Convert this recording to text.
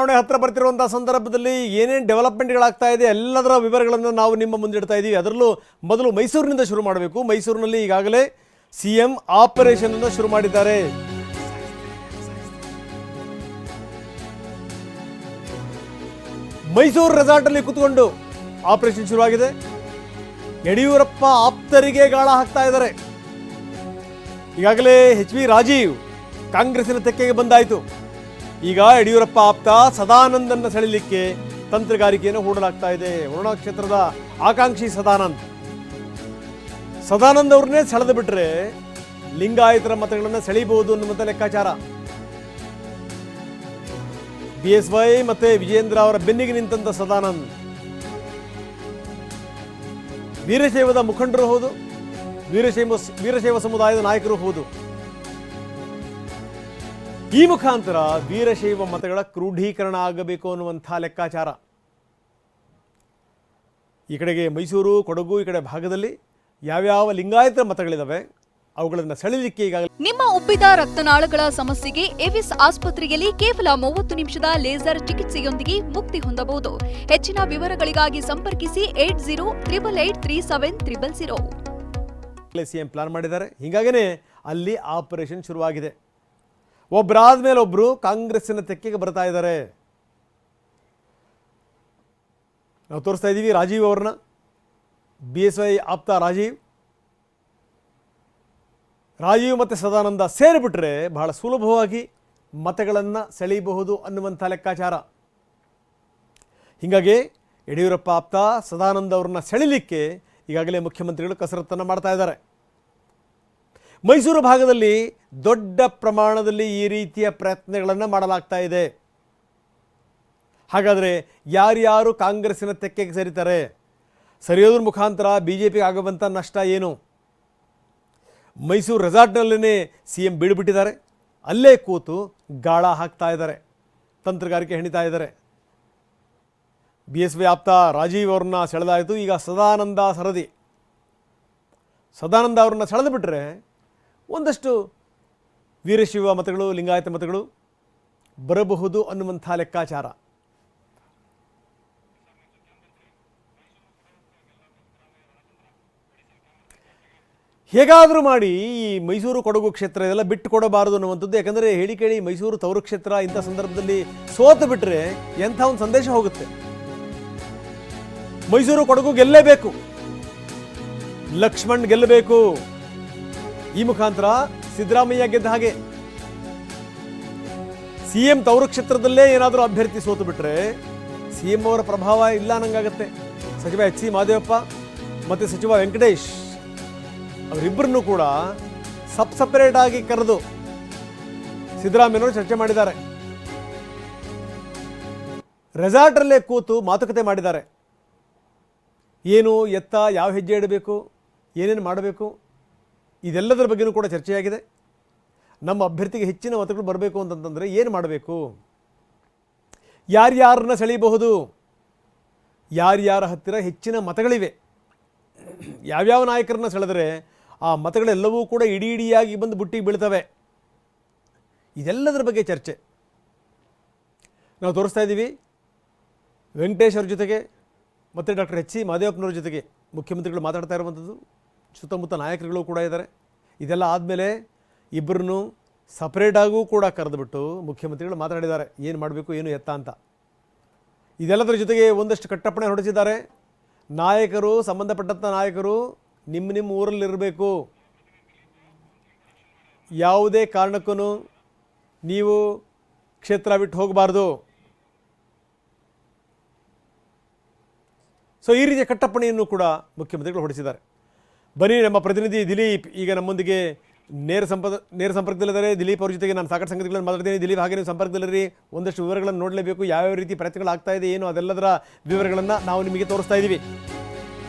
ಚುನಾವಣೆ ಹತ್ರ ಬರ್ತಿರುವಂತಹ ಸಂದರ್ಭದಲ್ಲಿ ಏನೇನು ಡೆವಲಪ್ಮೆಂಟ್ಗಳಾಗ್ತಾ ಇದೆ, ಎಲ್ಲದರ ವಿವರಗಳನ್ನು ನಾವು ನಿಮ್ಮ ಮುಂದಿಡ್ತಾ ಇದ್ದೀವಿ ಅದರಲ್ಲೂ ಮೊದಲು ಮೈಸೂರಿನಿಂದ ಶುರು ಮಾಡಬೇಕು. ಮೈಸೂರಿನಲ್ಲಿ ಈಗಾಗಲೇ ಸಿ ಎಂ ಆಪರೇಷನ್ ಅನ್ನು ಶುರು ಮಾಡಿದ್ದಾರೆ. ಮೈಸೂರು ರೆಸಾರ್ಟ್ ಅಲ್ಲಿ ಕೂತ್ಕೊಂಡು ಆಪರೇಷನ್ ಶುರುವಾಗಿದೆ. ಯಡಿಯೂರಪ್ಪ ಆಪ್ತರಿಗೆ ಗಾಳ ಹಾಕ್ತಾ ಇದ್ದಾರೆ. ಈಗಾಗಲೇ ಎಚ್ ವಿ ರಾಜೀವ್ ಕಾಂಗ್ರೆಸ್ಸಿನ ತೆಕ್ಕೆಗೆ ಬಂದಾಯಿತು. ಈಗ ಯಡಿಯೂರಪ್ಪ ಆಪ್ತ ಸದಾನಂದನ್ನ ಸೆಳೆಯಲಿಕ್ಕೆ ತಂತ್ರಗಾರಿಕೆಯನ್ನು ಹೂಡಲಾಗ್ತಾ ಇದೆ. ವರುಣಾ ಕ್ಷೇತ್ರದ ಆಕಾಂಕ್ಷಿ ಸದಾನಂದ್. ಸದಾನಂದ್ ಅವ್ರನ್ನೇ ಸೆಳೆದು ಬಿಟ್ರೆ ಲಿಂಗಾಯತರ ಮತಗಳನ್ನು ಸೆಳೀಬಹುದು ಅನ್ನುವಂಥ ಲೆಕ್ಕಾಚಾರ. ಬಿ ಎಸ್ ವೈ ಮತ್ತೆ ವಿಜೇಂದ್ರ ಅವರ ಬೆನ್ನಿಗೆ ನಿಂತಂತ ಸದಾನಂದ್. ವೀರಶೈವದ ಮುಖಂಡರು ಹೌದು. ವೀರಶೈವ ವೀರಶೈವ ಸಮುದಾಯದ ನಾಯಕರು ಹೌದು. ಈ ಮುಖಾಂತರ ವೀರಶೈವ ಮತಗಳ ಕ್ರೋಢೀಕರಣ ಆಗಬೇಕು ಅನ್ನುವಂಥ ಲೆಕ್ಕಾಚಾರ. ಈ ಕಡೆಗೆ ಮೈಸೂರು ಕೊಡಗು ಈ ಕಡೆ ಭಾಗದಲ್ಲಿ ಯಾವ್ಯಾವ ಲಿಂಗಾಯತ ಮತಗಳಿದಾವೆ ಅವುಗಳನ್ನು ಸೆಳೆಯಲಿಕ್ಕೆ ಈಗಾಗಲೇ ನಿಮ್ಮ ಉಬ್ಬಿದ ರಕ್ತನಾಳಗಳ ಸಮಸ್ಯೆಗೆ ಎವಿಸ್ ಆಸ್ಪತ್ರೆಯಲ್ಲಿ ಕೇವಲ ಮೂವತ್ತು ನಿಮಿಷದ ಲೇಸರ್ ಚಿಕಿತ್ಸೆಯೊಂದಿಗೆ ಮುಕ್ತಿ ಹೊಂದಬಹುದು. ಹೆಚ್ಚಿನ ವಿವರಗಳಿಗಾಗಿ ಸಂಪರ್ಕಿಸಿ eight zero triple eight three seven triple zero. C M plan ಮಾಡಿದ್ದಾರೆ. ಹೀಗಾಗೇ ಅಲ್ಲಿ ಆಪರೇಷನ್ ಶುರುವಾಗಿದೆ. ಒಬ್ಬರಾದ ಮೇಲೆ ಒಬ್ಬರು ಕಾಂಗ್ರೆಸ್ಸಿನ ತೆಕ್ಕೆಗೆ ಬರ್ತಾ ಇದ್ದಾರೆ. ನಾವು ತೋರಿಸ್ತಾ ಇದ್ದೀವಿ ರಾಜೀವ್ ಅವ್ರನ್ನ. ಬಿ ಎಸ್ ವೈ ಆಪ್ತ ರಾಜೀವ್. ರಾಜೀವ್ ಮತ್ತು ಸದಾನಂದ ಸೇರಿಬಿಟ್ರೆ ಬಹಳ ಸುಲಭವಾಗಿ ಮತಗಳನ್ನು ಸೆಳೆಯಬಹುದು ಅನ್ನುವಂಥ ಲೆಕ್ಕಾಚಾರ. ಹೀಗಾಗಿ ಯಡಿಯೂರಪ್ಪ ಆಪ್ತ ಸದಾನಂದ ಅವ್ರನ್ನ ಸೆಳಿಲಿಕ್ಕೆ ಈಗಾಗಲೇ ಮುಖ್ಯಮಂತ್ರಿಗಳು ಕಸರತ್ತನ್ನು ಮಾಡ್ತಾ ಇದ್ದಾರೆ. ಮೈಸೂರು ಭಾಗದಲ್ಲಿ ದೊಡ್ಡ ಪ್ರಮಾಣದಲ್ಲಿ ಈ ರೀತಿಯ ಪ್ರಯತ್ನಗಳನ್ನು ಮಾಡಲಾಗ್ತಾ ಇದೆ. ಹಾಗಾದರೆ ಯಾರ್ಯಾರು ಕಾಂಗ್ರೆಸ್ಸಿನ ತೆಕ್ಕೆಗೆ ಸರಿತಾರೆ ಸರಿಯೋದ್ರ ಮುಖಾಂತರ ಬಿ ಜೆ ಪಿಗೆ ಆಗುವಂಥ ನಷ್ಟ ಏನು? ಮೈಸೂರು ರೆಸಾರ್ಟ್ನಲ್ಲೇ ಸಿ ಎಂ ಬೀಡುಬಿಟ್ಟಿದ್ದಾರೆ ಅಲ್ಲೇ ಕೂತು ಗಾಳ ಹಾಕ್ತಾ ಇದ್ದಾರೆ. ತಂತ್ರಗಾರಿಕೆ ಹೆಣಿತಾ ಇದ್ದಾರೆ. ಬಿ ಎಸ್ ವಿ ಆಪ್ತ ರಾಜೀವ್ ಅವ್ರನ್ನ ಸೆಳೆದಾಯಿತು. ಈಗ ಸದಾನಂದ ಸರದಿ. ಸದಾನಂದ ಅವ್ರನ್ನ ಸೆಳೆದು ಬಿಟ್ಟರೆ ಒಂದಷ್ಟು ವೀರಶಿವ ಮತಗಳು, ಲಿಂಗಾಯತ ಮತಗಳು ಬರಬಹುದು ಅನ್ನುವಂಥ ಲೆಕ್ಕಾಚಾರ. ಹೇಗಾದರೂ ಮಾಡಿ ಈ ಮೈಸೂರು ಕೊಡಗು ಕ್ಷೇತ್ರ ಇದೆಲ್ಲ ಬಿಟ್ಟು ಕೊಡಬಾರದು ಅನ್ನುವಂಥದ್ದು, ಯಾಕಂದರೆ ಹೇಳಿ ಕೇಳಿ ಮೈಸೂರು ತವರು ಕ್ಷೇತ್ರ ಇಂಥ ಸಂದರ್ಭದಲ್ಲಿ ಸೋತು ಬಿಟ್ಟರೆ ಎಂಥ ಒಂದು ಸಂದೇಶ ಹೋಗುತ್ತೆ. ಮೈಸೂರು ಕೊಡಗು ಗೆಲ್ಲಲೇಬೇಕು. ಲಕ್ಷ್ಮಣ್ ಗೆಲ್ಲಬೇಕು. ಈ ಮುಖಾಂತರ ಸಿದ್ದರಾಮಯ್ಯ ಗೆದ್ದ ಹಾಗೆ. ಸಿಎಂ ತವರು ಕ್ಷೇತ್ರದಲ್ಲೇ ಏನಾದರೂ ಅಭ್ಯರ್ಥಿ ಸೋತು ಬಿಟ್ರೆ ಸಿಎಂ ಅವರ ಪ್ರಭಾವ ಇಲ್ಲ ಅನ್ನಂಗಾಗತ್ತೆ. ಸಚಿವ ಎಚ್ ಸಿ ಮಾದೇವಪ್ಪ ಮತ್ತು ಸಚಿವ ವೆಂಕಟೇಶ್ ಅವರಿಬ್ಬರನ್ನು ಕೂಡ ಸಬ್ ಸಪರೇಟ್ ಆಗಿ ಕರೆದು ಸಿದ್ದರಾಮಯ್ಯನವರು ಚರ್ಚೆ ಮಾಡಿದ್ದಾರೆ. ರೆಸಾರ್ಟಲ್ಲೇ ಕೂತು ಮಾತುಕತೆ ಮಾಡಿದ್ದಾರೆ. ಏನು ಎತ್ತ ಯಾವ ಹೆಜ್ಜೆ ಇಡಬೇಕು, ಏನೇನು ಮಾಡಬೇಕು ಇದೆಲ್ಲದರ ಬಗ್ಗೆನೂ ಕೂಡ ಚರ್ಚೆಯಾಗಿದೆ. ನಮ್ಮ ಅಭ್ಯರ್ಥಿಗೆ ಹೆಚ್ಚಿನ ಮತಗಳು ಬರಬೇಕು ಅಂತಂತಂದರೆ ಏನು ಮಾಡಬೇಕು? ಯಾರ್ಯಾರನ್ನ ಸೆಳೀಬಹುದು ಯಾರ್ಯಾರ ಹತ್ತಿರ ಹೆಚ್ಚಿನ ಮತಗಳಿವೆ? ಯಾವ್ಯಾವ ನಾಯಕರನ್ನ ಸೆಳೆದರೆ ಆ ಮತಗಳೆಲ್ಲವೂ ಕೂಡ ಇಡೀ ಇಡಿಯಾಗಿ ಬಂದು ಬುಟ್ಟಿಗೆ ಬೀಳ್ತವೆ? ಇದೆಲ್ಲದರ ಬಗ್ಗೆ ಚರ್ಚೆ. ನಾವು ತೋರಿಸ್ತಾ ಇದ್ದೀವಿ ವೆಂಕಟೇಶ್ ಅವ್ರ ಜೊತೆಗೆ ಮತ್ತು ಡಾಕ್ಟರ್ ಎಚ್ ಸಿ ಮಾದೇವಪ್ಪನವ್ರ ಜೊತೆಗೆ ಮುಖ್ಯಮಂತ್ರಿಗಳು ಮಾತಾಡ್ತಾ ಇರುವಂಥದ್ದು ಸುತ್ತಮುತ್ತ ನಾಯಕರುಗಳು ಕೂಡ ಇದ್ದಾರೆ. ಇದೆಲ್ಲ ಆದಮೇಲೆ ಇಬ್ಬರನ್ನು ಸಪ್ರೇಟಾಗೂ ಕೂಡ ಕರೆದುಬಿಟ್ಟು ಮುಖ್ಯಮಂತ್ರಿಗಳು ಮಾತನಾಡಿದ್ದಾರೆ. ಏನು ಮಾಡಬೇಕು, ಏನು ಎತ್ತ ಅಂತ. ಇದೆಲ್ಲದರ ಜೊತೆಗೆ ಒಂದಷ್ಟು ಕಟ್ಟಪ್ಪಣೆ ಹೊರಡಿಸಿದ್ದಾರೆ. ನಾಯಕರು ಸಂಬಂಧಪಟ್ಟಂಥ ನಾಯಕರು ನಿಮ್ಮ ನಿಮ್ಮ ಊರಲ್ಲಿರಬೇಕು ಯಾವುದೇ ಕಾರಣಕ್ಕೂ ನೀವು ಕ್ಷೇತ್ರ ಬಿಟ್ಟು ಹೋಗಬಾರ್ದು. ಸೊ ಈ ರೀತಿಯ ಕಟ್ಟಪ್ಪಣೆಯನ್ನು ಕೂಡ ಮುಖ್ಯಮಂತ್ರಿಗಳು ಹೊರಡಿಸಿದ್ದಾರೆ. ಬನ್ನಿ ನಮ್ಮ ಪ್ರತಿನಿಧಿ ದಿಲೀಪ್. ಈಗ ನಮ್ಮೊಂದಿಗೆ ನೇರ ಸಂಪರ್ಕ, ನೇರ ಸಂಪರ್ಕದಲ್ಲಿದ್ದಾರೆ. ದಿಲೀಪ್ ಅವ್ರ ಜೊತೆಗೆ ನಾನು ಸಾಕಷ್ಟು ಸಂಗತಿಗಳನ್ನು ಮಾತಾಡ್ತೀನಿ. ದಿಲೀಪ್, ಹಾಗೆ ನೀವು ಸಂಪರ್ಕದಲ್ಲಿರಿ. ಒಂದಷ್ಟು ವಿವರಗಳನ್ನು ನೋಡಲೇಬೇಕು. ಯಾವ್ಯಾವ ರೀತಿ ಪ್ರಯತ್ನಗಳಾಗ್ತಾ ಇದೆ, ಏನು ಅದೆಲ್ಲದರ ವಿವರಗಳನ್ನು ನಾವು ನಿಮಗೆ ತೋರಿಸ್ತಾ ಇದ್ದೀವಿ